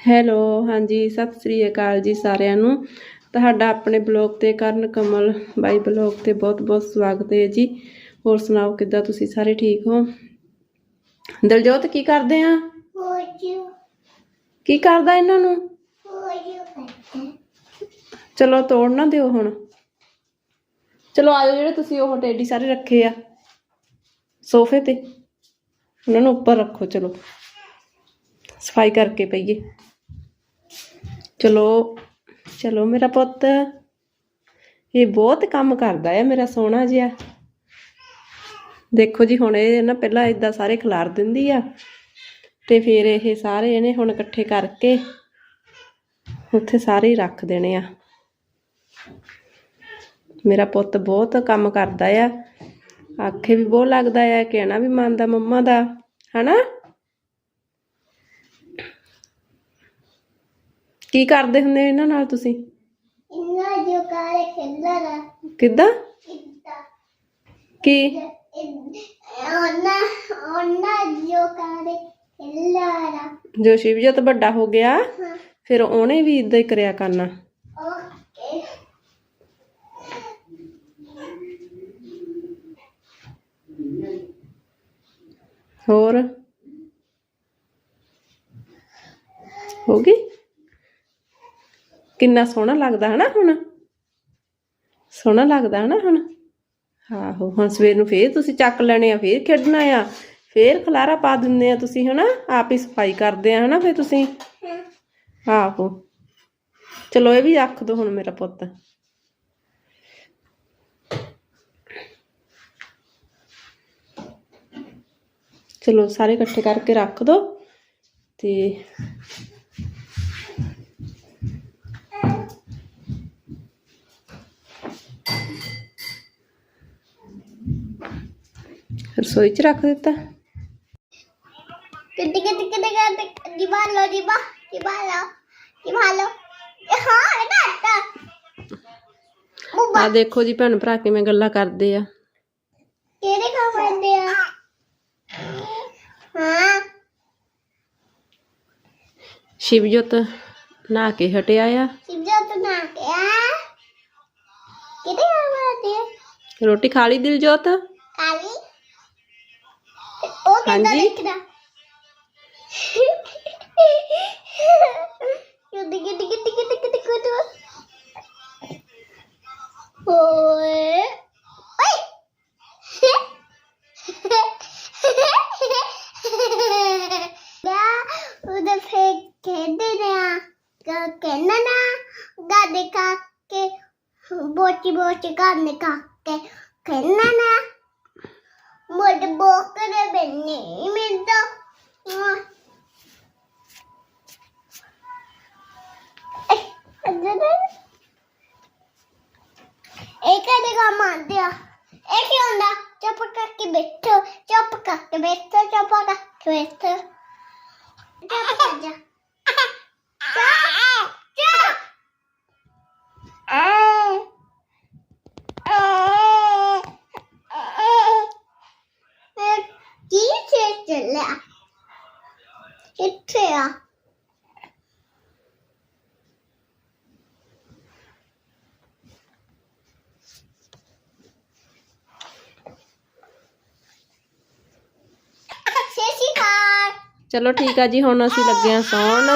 Hello ਹਾਂਜੀ ਸਤਿ ਸ੍ਰੀ ਅਕਾਲ ਜੀ ਸਾਰਿਆਂ ਨੂੰ। ਤੁਹਾਡਾ ਆਪਣੇ ਬਲੌਗ ਤੇ ਕਰਨ ਕਮਲ ਬਾਈ ਬਲੌਗ ਤੇ ਬਹੁਤ-ਬਹੁਤ ਸਵਾਗਤ ਹੈ ਜੀ। ਹੋਰ ਸੁਣਾਓ ਕਿੱਦਾਂ ਤੁਸੀਂ ਸਾਰੇ ਠੀਕ ਹੋ? ਦਿਲਜੋਤ ਕੀ ਕਰਦੇ ਆ? ਕੀ ਕਰਦਾ ਇਹਨਾਂ ਨੂੰ? ਚਲੋ ਤੋੜ ਨਾ ਦਿਓ ਹੁਣ। ਚਲੋ ਆਜੋ ਜਿਹੜੇ ਤੁਸੀਂ ਉਹ ਟੇਡੀ ਸਾਰੇ ਰੱਖੇ ਆ। ਸੋਫੇ ਤੇ। ਉਹਨਾਂ ਨੂੰ ਉੱਪਰ ਰੱਖੋ ਚਲੋ। ਸਫ਼ਾਈ ਕਰਕੇ ਪਈਏ। ਚਲੋ ਚਲੋ ਮੇਰਾ ਪੁੱਤ। ਇਹ ਬਹੁਤ ਕੰਮ ਕਰਦਾ ਹੈ ਮੇਰਾ ਸੋਹਣਾ ਜਿਹਾ। ਦੇਖੋ ਜੀ, ਹੁਣ ਇਹ ਨਾ ਪਹਿਲਾਂ ਇਦਾਂ ਸਾਰੇ ਖਿਲਾਰ ਦਿੰਦੀ ਆ, ਤੇ ਫਿਰ ਇਹ ਸਾਰੇ ਇਹਨੇ ਹੁਣ ਇਕੱਠੇ ਕਰਕੇ ਉੱਥੇ ਸਾਰੇ ਰੱਖ ਦੇਣੇ ਆ। ਮੇਰਾ ਪੁੱਤ ਬਹੁਤ ਕੰਮ ਕਰਦਾ ਆ। ਆਖੇ ਵੀ ਬਹੁਤ ਲੱਗਦਾ ਆ, ਕਹਿਣਾ ਵੀ ਮੰਨਦਾ ਮੰਮਾ ਦਾ, ਹਨਾ? ਕੀ ਕਰਦੇ ਹੁੰਦੇ ਇਹਨਾਂ ਨਾਲ ਤੁਸੀਂ? ਇੰਨਾ ਜੋ ਕਾਲੇ ਖੇਡਦਾ ਕਿੱਦਾਂ? ਇੱਦਾਂ ਕੀ? ਉਹਨਾਂ ਉਹਨਾਂ ਜੋ ਕਾਲੇ ਖੇਡਦਾ ਜੋ ਸ਼ਿਵਜਤ ਵੱਡਾ ਹੋ ਗਿਆ। ਫਿਰ ਉਹਨੇ ਵੀ ਇਦਾਂ ਹੀ ਕਰਿਆ ਕਰਨਾ। ਓਕੇ। ਹੋਰ? ਹੋ ਗਈ? ਕਿੰਨਾ ਸੋਹਣਾ ਲੱਗਦਾ ਹਨਾ ਹੁਣ? ਸੋਹਣਾ ਲੱਗਦਾ ਹਨਾ ਹੁਣ? ਆਹੋ, ਹੁਣ ਸਵੇਰ ਨੂੰ ਫੇਰ ਤੁਸੀਂ ਚੱਕ ਲੈਣੇ ਆ, ਫੇਰ ਖੇਡਣਾ ਆ, ਫੇਰ ਖਲਾਰਾ ਪਾ ਦਿੰਦੇ ਆ ਤੁਸੀਂ ਹਨਾ? ਆਪ ਹੀ ਸਫ਼ਾਈ ਕਰਦੇ ਆ ਹਨਾ ਫੇਰ ਤੁਸੀਂ? ਆਹੋ। ਚਲੋ ਇਹ ਵੀ ਰੱਖ ਦੋ ਹੁਣ ਮੇਰਾ ਪੁੱਤ। ਚਲੋ ਸਾਰੇ ਇਕੱਠੇ ਕਰਕੇ ਰੱਖ ਦੋ ਤੇ ਰਸੋਈ 'ਚ ਰੱਖ ਦਿੱਤਾ ਕਿੱਥੇ ਕਿੱਥੇ ਕਿੱਥੇ ਕਿੱਥੇ ਦਿਵਾਲੋ ਦਿਵਾ ਦਿਵਾਲੋ ਦਿਵਾਲੋ ਹਾਂ ਇਹ ਤਾਂ ਆ ਦੇਖੋ ਜੀ ਭੈਣ ਭਰਾ ਕਿਵੇਂ ਗੱਲਾਂ ਕਰਦੇ ਆ ਕਿਹੜੇ ਖਾਂਦੇ ਆ ਹਾਂ ਸ਼ਿਵਜੋਤ ਨਹਾ ਕੇ ਹਟਿਆ ਆ ਸਿੱਧਾ ਤਾਂ ਨਾ ਕਿਆ ਕਿਹੜੇ ਖਾਂਦੇ ਆ ਰੋਟੀ ਖਾ ਲਈ ਦਿਲਜੋਤ ਕਾਲੀ ਤੇ ਉਹ ਕਿੱਦਾਂ ਹਾਂਜੀ। ਦਿਖਦਾ ਕਿੱਡੀ ਕਿੱਡੀ ਕਿੱਡੀ ਕਿੱਡੀ ਕਿੱਡੀ ਕਿੱਡੀ ਓਏ। ਓਏ। ਦਾ ਉਹਦੇ ਫੇ ਖੇਡਦੇ ਰਿਹਾ ਕਹਿੰਦਾ ਨਾ ਗਾਦੇ ਕਾ ਕੇ ਬੋਚੀ ਬੋਚੀ ਗਾਨੇ ਕਾ ਕੇ ਕਹਿੰਦਾ ਨਾ ਦੇ ਬੰਨੇ ਮਿੰਦਾ ਇਹ ਕਦੇ ਕੰਮ ਆਉਂਦੇ ਆ ਇਹ ਕੀ ਹੁੰਦਾ ਚੁੱਪ ਕਰਕੇ ਬੈਠੋ ਚੁੱਪ ਕਰਕੇ ਬੈਠੋ ਚੁੱਪ ਕਰਕੇ ਬੈਠੋ ਚੁੱਪ ਕਰ ਜਾ ਚੁੱਪ ਚੁੱਪ ਚੱਲਿਆ ਕਿੱਥੇ ਆ ਚਲੋ ਠੀਕ ਆ ਜੀ ਹੁਣ ਅਸੀਂ ਲੱਗੇ ਆ ਸੌਣ।